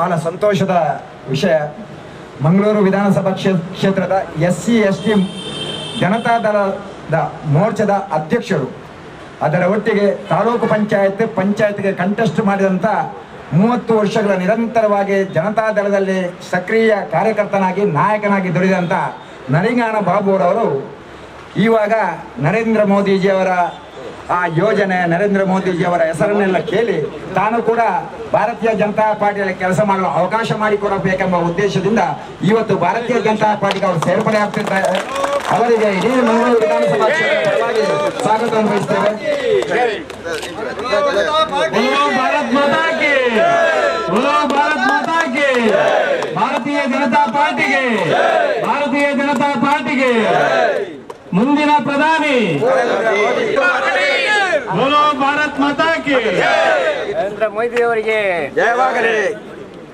ಬಹಳ ಸಂತೋಷದ ವಿಷಯ. ಮಂಗಳೂರು ವಿಧಾನಸಭಾ ಕ್ಷೇ- ಕ್ಷೇತ್ರದ ಎಸ್ ಸಿ ಎಸ್ ಟಿ ಜನತಾದಳದ ಮೋರ್ಚಾದ ಅಧ್ಯಕ್ಷರು. ಅದರ ಒಟ್ಟಿಗೆ ತಾಲೂಕು ಪಂಚಾಯತ್, ಪಂಚಾಯತ್ಗೆ ಕಂಟೆಸ್ಟ್ ಮಾಡಿದಂಥ ಮೂವತ್ತು ವರ್ಷಗಳ ನಿರಂತರವಾಗಿ ಜನತಾದಳದಲ್ಲಿ ಸಕ್ರಿಯ ಕಾರ್ಯಕರ್ತನಾಗಿ, ನಾಯಕನಾಗಿ ದುಡಿದಂಥ ನರಿಂಗಾಣ ಬಾಬುರವರು. ಇವಾಗ ನರೇಂದ್ರ ಮೋದಿಜಿಯವರ ಆ ಯೋಜನೆ ನರೇಂದ್ರ ಮೋದಿಜಿಯವರ ಹೆಸರನ್ನೆಲ್ಲ ಕೇಳಿ ತಾನು ಕೂಡ ಭಾರತೀಯ ಜನತಾ ಪಾರ್ಟಿಯಲ್ಲಿ ಕೆಲಸ ಮಾಡಲು ಅವಕಾಶ ಮಾಡಿಕೊಡಬೇಕೆಂಬ ಉದ್ದೇಶದಿಂದ ಇವತ್ತು ಭಾರತೀಯ ಜನತಾ ಪಾರ್ಟಿಗೆ ಅವರು ಸೇರ್ಪಡೆ ಆಗ್ತಿದ್ದಾರೆ. ಅವರಿಗೆ ಇಡೀ ಮಂಗಳೂರು ವಿಧಾನಸಭಾ ಕ್ಷೇತ್ರವಾಗಿ ಸ್ವಾಗತವನ್ನು ಬಯಸ್ತೇವೆ ಭಾರತೀಯ ಜನತಾ ಪಾರ್ಟಿಗೆ ಭಾರತೀಯ ಜನತಾ ಪಾರ್ಟಿಗೆ ಮುಂದಿನ ಪ್ರಧಾನಿ ಬೋಲೋ ಭಾರತ್ ಮಾತಾ ಕಿ ನರೇಂದ್ರ ಮೋದಿ ಅವರಿಗೆ ಜಯವಾಗಲಿ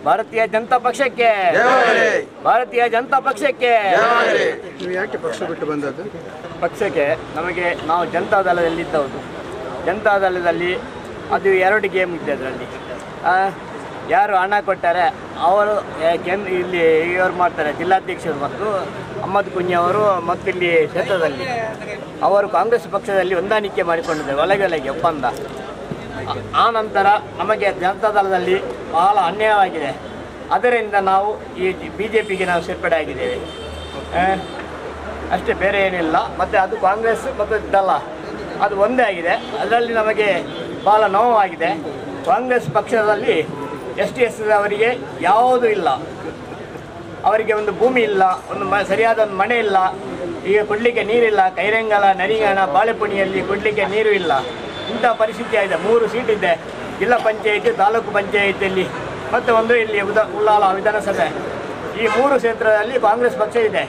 ಭಾರತೀಯ ಜನತಾ ಪಕ್ಷಕ್ಕೆ ಜಯವಾಗಲಿ ಭಾರತೀಯ ಜನತಾ ಪಕ್ಷಕ್ಕೆ ನೀವು ಯಾಕೆ ಪಕ್ಷ ಬಿಟ್ಟು ಬಂದದ್ದು? ಪಕ್ಷಕ್ಕೆ ನಮಗೆ ನಾವು ಜನತಾ ದಳದಲ್ಲಿದ್ದವರು. ಜನತಾ ದಳದಲ್ಲಿ ಅದು ಎರಡು ಗೇಮ್ ಇದೆ ಅದರಲ್ಲಿ. ಯಾರು ಹಣ ಕೊಟ್ಟಾರೆ, ಅವರು ಕೇಂದ್ರ ಇಲ್ಲಿ ಇವರು ಮಾಡ್ತಾರೆ, ಜಿಲ್ಲಾಧ್ಯಕ್ಷರು ಮತ್ತು ಅಹಮದ್ ಕುಂಜಿ ಅವರು ಮತ್ತು ಇಲ್ಲಿ ಕ್ಷೇತ್ರದಲ್ಲಿ. ಅವರು ಕಾಂಗ್ರೆಸ್ ಪಕ್ಷದಲ್ಲಿ ಹೊಂದಾಣಿಕೆ ಮಾಡಿಕೊಂಡಿದ್ದಾರೆ ಒಳಗೊಳಗೆ ಒಪ್ಪಂದ. ಆ- ಆ ನಂತರ ನಮಗೆ ಜನತಾದಳದಲ್ಲಿ ಬಹಳ ಅನ್ಯಾಯವಾಗಿದೆ. ಅದರಿಂದ ನಾವು ಈ ಬಿ ಜೆ ಪಿಗೆ ನಾವು ಸೇರ್ಪಡೆ ಆಗಿದ್ದೇವೆ. ಅಷ್ಟೇ ಬೇರೆ ಏನಿಲ್ಲ. ಮತ್ತು ಅದು ಕಾಂಗ್ರೆಸ್ ಮತ್ತು ದಳ, ಅದು ಒಂದೇ ಆಗಿದೆ. ಅದರಲ್ಲಿ ನಮಗೆ ಭಾಳ ನೋವಾಗಿದೆ. ಕಾಂಗ್ರೆಸ್ ಪಕ್ಷದಲ್ಲಿ ಎಸ್ ಟಿ ಎಸ್ ಅವರಿಗೆ ಯಾವುದೂ ಇಲ್ಲ. ಅವರಿಗೆ ಒಂದು ಭೂಮಿ ಇಲ್ಲ, ಒಂದು ಸರಿಯಾದ ಒಂದು ಮನೆ ಇಲ್ಲ. ಈಗ ಕೊಡಲಿಕ್ಕೆ ನೀರಿಲ್ಲ, ಕೈರಂಗಲ, ನರಿಗಾಣ, ಬಾಳೆಪುಣಿಯಲ್ಲಿ ಕೊಡಲಿಕ್ಕೆ ನೀರು ಇಲ್ಲ. ಇಂಥ ಪರಿಸ್ಥಿತಿ ಆಗಿದೆ. ಮೂರು ಸೀಟ್ ಇದೆ. ಜಿಲ್ಲಾ ಪಂಚಾಯಿತಿ, ತಾಲೂಕು ಪಂಚಾಯಿತಿಯಲ್ಲಿ, ಮತ್ತು ಒಂದು ಇಲ್ಲಿ ಉದ, ಉಳ್ಳಾಲ ವಿಧಾನಸಭೆ. ಈ ಮೂರು ಕ್ಷೇತ್ರದಲ್ಲಿ ಕಾಂಗ್ರೆಸ್ ಪಕ್ಷ ಇದೆ.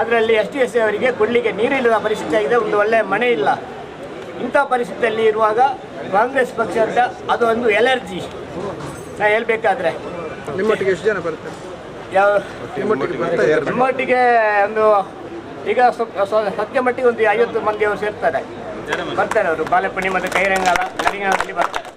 ಅದರಲ್ಲಿ ಎಸ್ ಟಿ ಎಸ್ ಅವರಿಗೆ ಕೊಡಲಿಕ್ಕೆ ನೀರಿಲ್ಲದ ಪರಿಸ್ಥಿತಿ ಆಗಿದೆ. ಒಂದು ಒಳ್ಳೆಯ ಮನೆ ಇಲ್ಲ. ಇಂಥ ಪರಿಸ್ಥಿತಿಯಲ್ಲಿ ಇರುವಾಗ ಕಾಂಗ್ರೆಸ್ ಪಕ್ಷ ಅಂತ ಅದು ಒಂದು ಎಲರ್ಜಿ. ನಾ ಹೇಳ್ಬೇಕಾದ್ರೆ. ನಿಮ್ಮೊಟ್ಟಿಗೆ ಎಷ್ಟು ಜನ ಬರ್ತಾರೆ ಯಾವ ನಿಮ್ಮೊಟ್ಟಿಗೆ ಒಂದು ಈಗ ಸದ್ಯ ಮಟ್ಟಿಗೆ ಒಂದು ಐವತ್ತು ಮಂದಿ ಅವರು ಸೇರ್ತಾರೆ. ಬರ್ತಾರೆ ಅವರು. ಬಾಲೆಪುಣಿ ಮತ್ತು ಕೈರಂಗಾಲ ನರಿಗಾಲದಲ್ಲಿ ಬರ್ತಾರೆ.